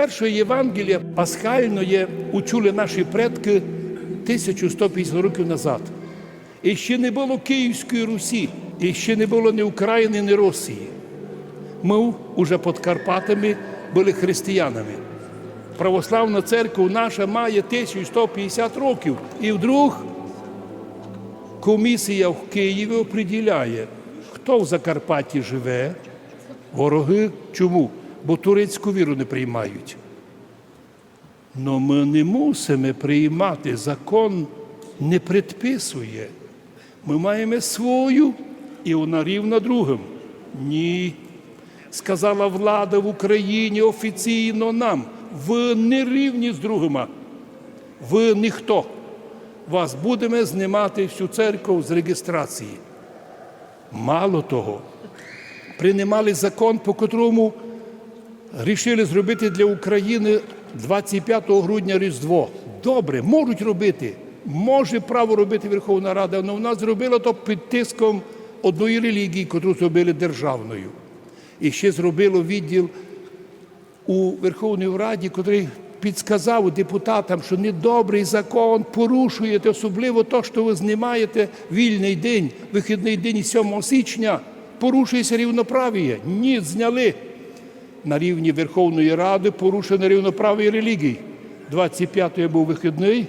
першої Євангелія пасхальної учули наші предки 1150 років назад. І ще не було Київської Русі, і ще не було ні України, ні Росії. Ми уже під Карпатами були християнами. Православна церква наша має 1150 років. І вдруг комісія в Києві оприділяє, хто в Закарпатті живе, вороги. Чому? Бо турецьку віру не приймають. Но ми не мусимо приймати. Закон не предписує. Ми маємо свою, і вона рівна другим. Ні. Сказала влада в Україні офіційно нам. Ви не рівні з другими. Ви ніхто. Вас будемо знімати всю церкву з реєстрації. Мало того, приймали закон, по котрому рішили зробити для України 25 грудня Різдво. Добре, можуть робити. Може право робити Верховна Рада, але вона зробила то під тиском одної релігії, яку зробили державною. І ще зробило відділ у Верховній Раді, який підсказав депутатам, що недобрий закон порушуєте, особливо то, що ви знімаєте вільний день, вихідний день 7 січня, порушується рівноправ'я. Ні, зняли. На рівні Верховної Ради порушено рівноправ'я релігій. 25-й був вихідний,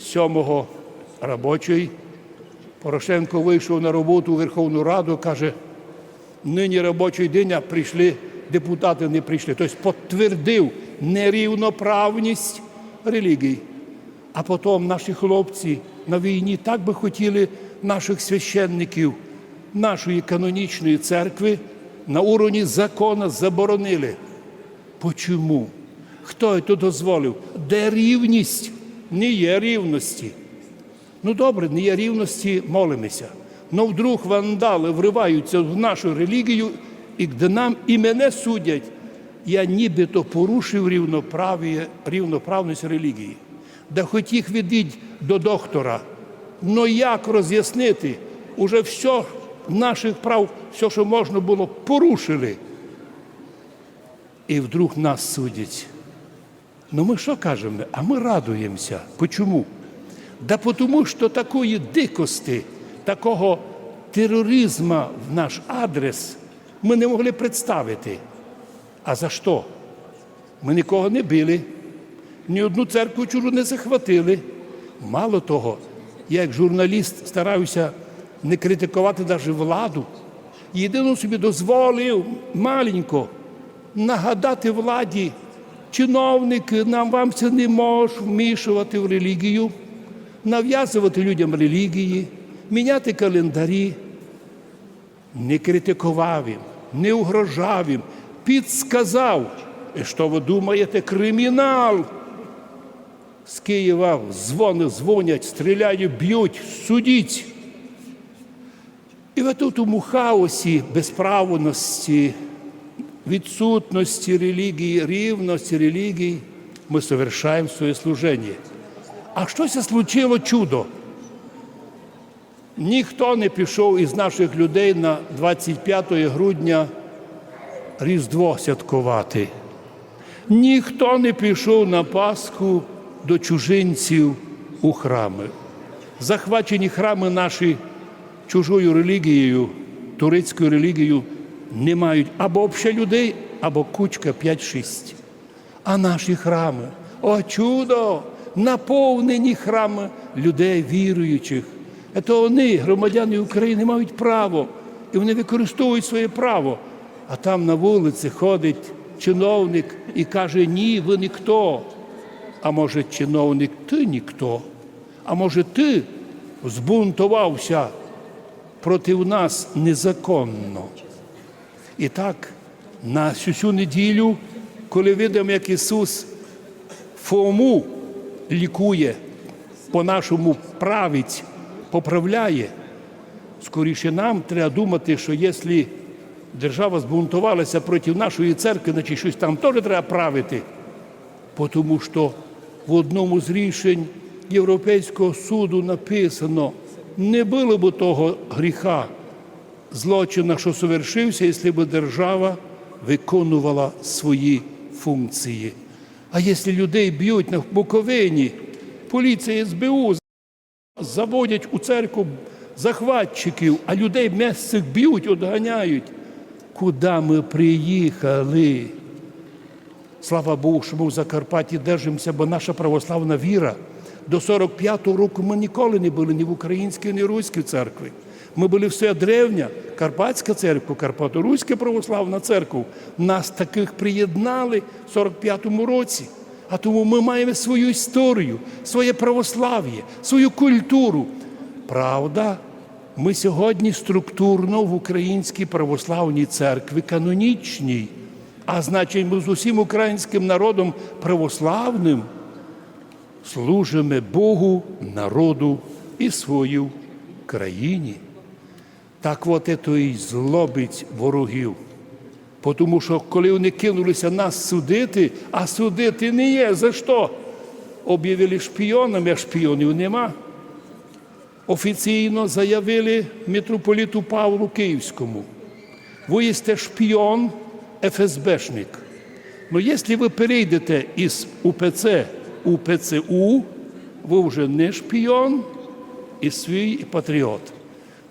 7-го робочий. Порошенко вийшов на роботу у Верховну Раду, каже, нині робочий день, а прийшли, депутати не прийшли. Тобто підтвердив нерівноправність релігій. А потім наші хлопці на війні так би хотіли наших священників, нашої канонічної церкви на уровні закону заборонили. Почому? Хто це дозволив? Де рівність? Не є рівності. Ну добре, не є рівності, молимося. Но вдруг вандали вриваються в нашу релігію, і де нам і мене судять. Я нібито порушив рівноправність релігії. Да хоч їх ведіть до доктора. Ну як роз'яснити? Уже все наших прав, все, що можна було, порушили. І вдруг нас судять. Ну ми що кажемо? А ми радуємося. Почому? Да тому, що такої дикості, такого тероризму в наш адрес ми не могли представити. А за що? Ми нікого не били, ні одну церкву чужу не захватили. Мало того, я як журналіст стараюся не критикувати навіть владу. Єдино собі дозволив маленько нагадати владі, чиновники, нам вам це не можуть вмішувати в релігію, нав'язувати людям релігії, міняти календарі. Не критикував їм, не угрожав їм, підсказав, і що ви думаєте, кримінал. З Києва дзвони дзвонять, стріляють, б'ють, судіть. І в тому хаосі безправності, відсутності релігії, рівності релігії ми совершаємо своє служення. А щось случило чудо. Ніхто не пішов із наших людей на 25 грудня Різдво святкувати. Ніхто не пішов на Пасху до чужинців у храми. Захвачені храми наші чужою релігією, турецькою релігією не мають або взагалі людей, або кучка 5-6. А наші храми, о чудо! Наповнені храми людей віруючих. Це вони, громадяни України, мають право, і вони використовують своє право. А там на вулиці ходить чиновник і каже, ні, ви ніхто. А може, чиновник, ти ніхто. А може, ти збунтувався проти нас незаконно. І так, на цю неділю, коли видимо, як Ісус Фому лікує, по-нашому править, поправляє, скоріше нам треба думати, що якщо держава збунтувалася проти нашої церкви, значить щось там теж треба правити. Тому що в одному з рішень Європейського суду написано, не було б того гріха, злочина, що совершився, якщо б держава виконувала свої функції. А якщо людей б'ють на Буковині, поліція СБУ заводять у церкву захватчиків, а людей місцевих б'ють, одганяють. Куди ми приїхали? Слава Богу, що ми в Закарпатті держимося, бо наша православна віра до 45-го року ми ніколи не були ні в українській, ні в руській церкві. Ми були все древня, Карпатська церква, Карпато-Руська православна церква. Нас таких приєднали в 45-му році. А тому ми маємо свою історію, своє православ'я, свою культуру. Правда, ми сьогодні структурно в Українській православній церкві канонічній, а значить, ми з усім українським народом православним служимо Богу, народу і свою країні. Так от це і злобить ворогів. Тому що коли вони кинулися нас судити, а судити не є за що? Об'явили шпіонами, а шпіонів нема. Офіційно заявили митрополіту Павлу Київському. Ви єсте шпіон, ФСБшник. Ну, якщо ви перейдете із УПЦ у ПЦУ, ви вже не шпіон і свій патріот.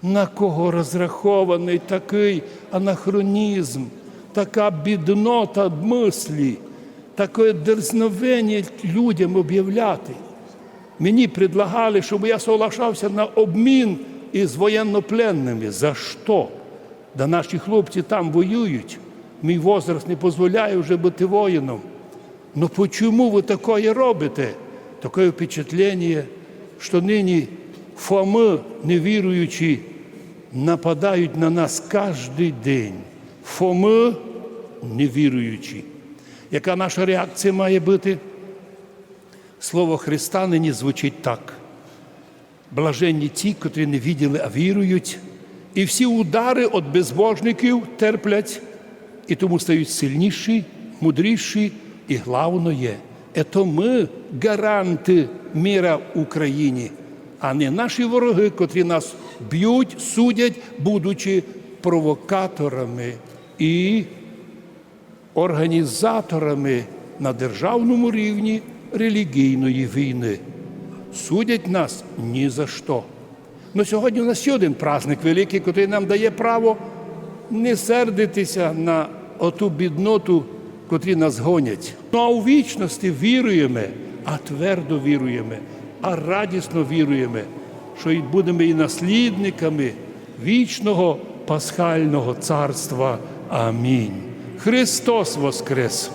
На кого розрахований такий анахронізм, така біднота мислі, таке дерзновення людям об'являти. Мені предлагали, щоб я соглашався на обмін із воєннопленними. За що? Да наші хлопці там воюють. Мій возраст не дозволяє вже бути воїном. Ну почему ви таке робите? Таке впечатлення, що нині Фоми, невіруючі, нападають на нас кожен день. Фоми невіруючі. Яка наша реакція має бути? Слово Христа нині звучить так. Блаженні ті, котрі не відділи, а вірують, і всі удари від безбожників терплять, і тому стають сильніші, мудріші, і головне є, ми гаранти міра в Україні, а не наші вороги, котрі нас б'ють, судять, будучи провокаторами і організаторами на державному рівні релігійної війни. Судять нас ні за що. Ну сьогодні у нас ще один праздник великий, який нам дає право не сердитися на оту бідноту, котрі нас гонять. Ну а у вічності віруємо, а твердо віруємо, а радісно віруємо, що і будемо і наслідниками вічного пасхального царства. Амінь. Христос Воскрес!